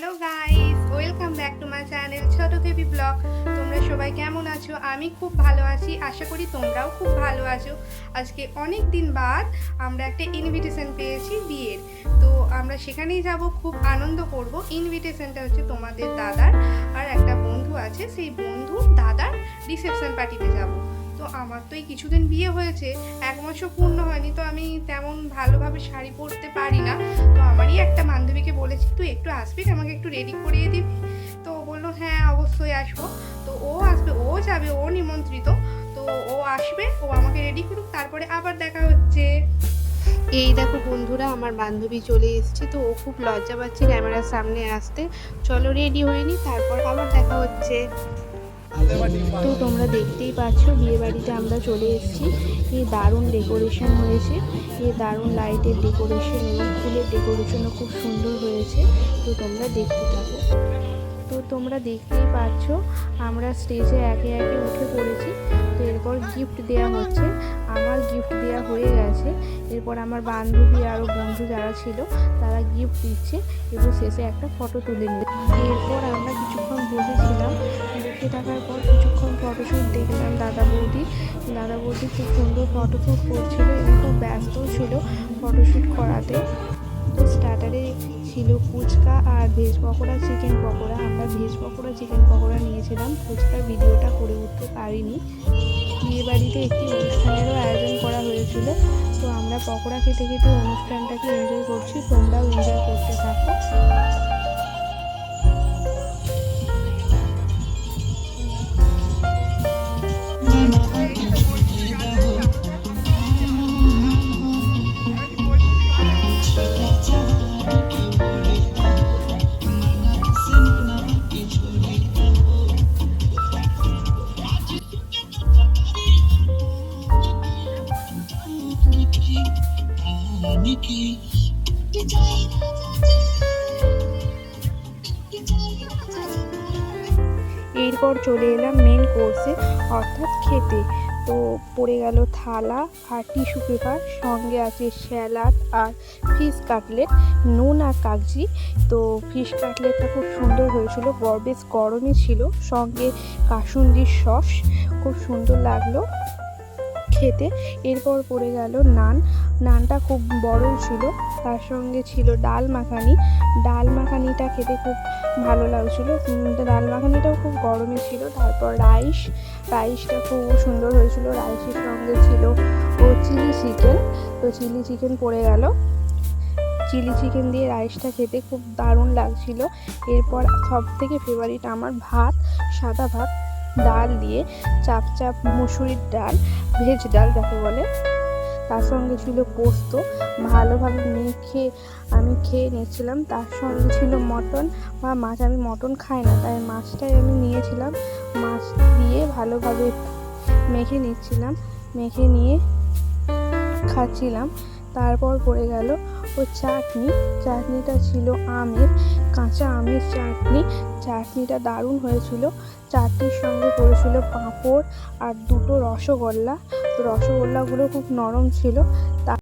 Hello guys, welcome back to my channel ছোট দেবী blog. তোমরা সবাই কেমন আছো? আমি খুব ভালো আছি, আশা করি তোমরাও খুব ভালো আছো। আজকে অনেক দিন বাদ আমরা একটা ইনভিটেশন পেয়েছি বিয়ের। তো আমরা সেখানেই যাব, খুব আনন্দ করব। ইনভিটেশনটা হচ্ছে তোমাদের দাদার আর একটা বন্ধু আছে, সেই বন্ধুর দাদার রিসেপশন পার্টিতে যাব। তো আমার তো এই কিছুদিন বিয়ে হয়েছে, এক মাসও পূর্ণ হয়নি, তো আমি তেমন ভালোভাবে শাড়ি পরতে পারি না। একটা বান্ধবীকে বলেছি, তুই একটু আসবি? আমাকে একটু রেডি করিয়ে দিবি? তো বলল হ্যাঁ অবশ্যই আসব। তো ও আসবে, ও যাবে, ও নিমন্ত্রিত। তো ও আসবে, ও আমাকে রেডি করুক, তারপরে আবার দেখা হচ্ছে। এই দেখো বন্ধুরা, আমার বান্ধবী চলে এসেছে, তো ও খুব লজ্জা পাচ্ছে ক্যামেরার সামনে আসতে। চলো রেডি হয়নি তারপর আবার দেখা হচ্ছে। তো তোমরা দেখতেই পাচ্ছ বিয়ে বাড়িতে আমরা চলে এসেছি। এই দারুণ ডেকোরেশন হয়েছে। এই দারুণ লাইটের ডেকোরেশন এবং ফুলের ডেকোরেশনও খুব সুন্দর হয়েছে। তো তোমরা দেখতে থাকো। তো তোমরা দেখতেই পাচ্ছ, আমরা স্টেজে একে একে উঠে পড়েছি। তো এরপর গিফট দেওয়া হচ্ছে। আমার গিফট দেওয়া হয়ে গেছে। এরপর আমার বান্ধবী আরও বন্ধু যারা ছিল, তারা গিফট দিচ্ছে এবং শেষে একটা ফটো তুলে নিল এরপর আমরা কিছুক্ষণ বসেছিলাম। বসে থাকার পর কিছুক্ষণ ফটোশ্যুট দেখলাম দাদা বৌদি। দাদা বৌদি খুব সুন্দর ফটোশ্যুট করছিল এবং খুব ব্যস্ত ছিল ফটোশ্যুট করাতে। স্টার্টারে ছিল ফুচকা আর ভেজ পকোড়া, চিকেন পকোড়া। আমরা ভেজ পকোড়া, চিকেন পকোড়া নিয়েছিলাম। ফুচকার ভিডিওটা করে উঠতে পারিনি। বিয়ে বাড়িতে একটি অনুষ্ঠানেরও আয়োজন করা হয়েছিল। তো আমরা পকোড়া খেতে খেতে অনুষ্ঠানটাকে এনজয় করছি। তোমরাও এনজয় করতে থাকো। এরপর চলে এলাম মেন কোর্সে অর্থাৎ খেতে। তো পড়ে গেল থালা আর টিস্যু পেপার সঙ্গে আছে স্যালাড আর ফিশ কাটলেট নুন আর কাগজি। তো ফিশ কাটলেটটা খুব সুন্দর হয়েছিল বেশ গরমই ছিল, সঙ্গে কাসুন্দির সস, খুব সুন্দর লাগল। খেতে। এরপর পড়ে গেল নান। নানটা খুব বড়ই ছিল, তার সঙ্গে ছিল ডাল মাখানি। ডাল মাখানিটা খেতে খুব ভালো লাগছিল। ডাল মাখানিটাও খুব গরমই ছিল, তারপর রাইস। রাইসটা খুব সুন্দর হয়েছিল। রাইসের সঙ্গে ছিল ও চিলি চিকেন। তো চিলি চিকেন পড়ে গেল। চিলি চিকেন দিয়ে রাইসটা খেতে খুব দারুণ লাগছিল। এরপর সব থেকে ফেভারিট আমার ভাত, সাদা ভাত, ডাল দিয়ে চাপ চাপ মুসুরির ডাল। ভেজ ডাল যাকে বলে, তার সঙ্গে ছিল পোস্ত। ভালোভাবে মেখে আমি খেয়ে নিয়েছিলাম। তার সঙ্গে ছিল মটন। বা মাছ আমি মটন খাই না, তাই মাছটাই আমি নিয়েছিলাম। মাছ দিয়ে ভালোভাবে মেখে নিচ্ছিলাম, মেখে নিয়ে খাচ্ছিলাম। তারপর পড়ে গেল, ও চাটনি। চাটনিটা ছিল আমের, কাঁচা আমের চাটনি। চাটনিটা দারুণ হয়েছিল। চাটনির সঙ্গে পড়েছিল পাঁপড় আর দুটো রসগোল্লা। রসগোল্লাগুলো খুব নরম ছিল। তা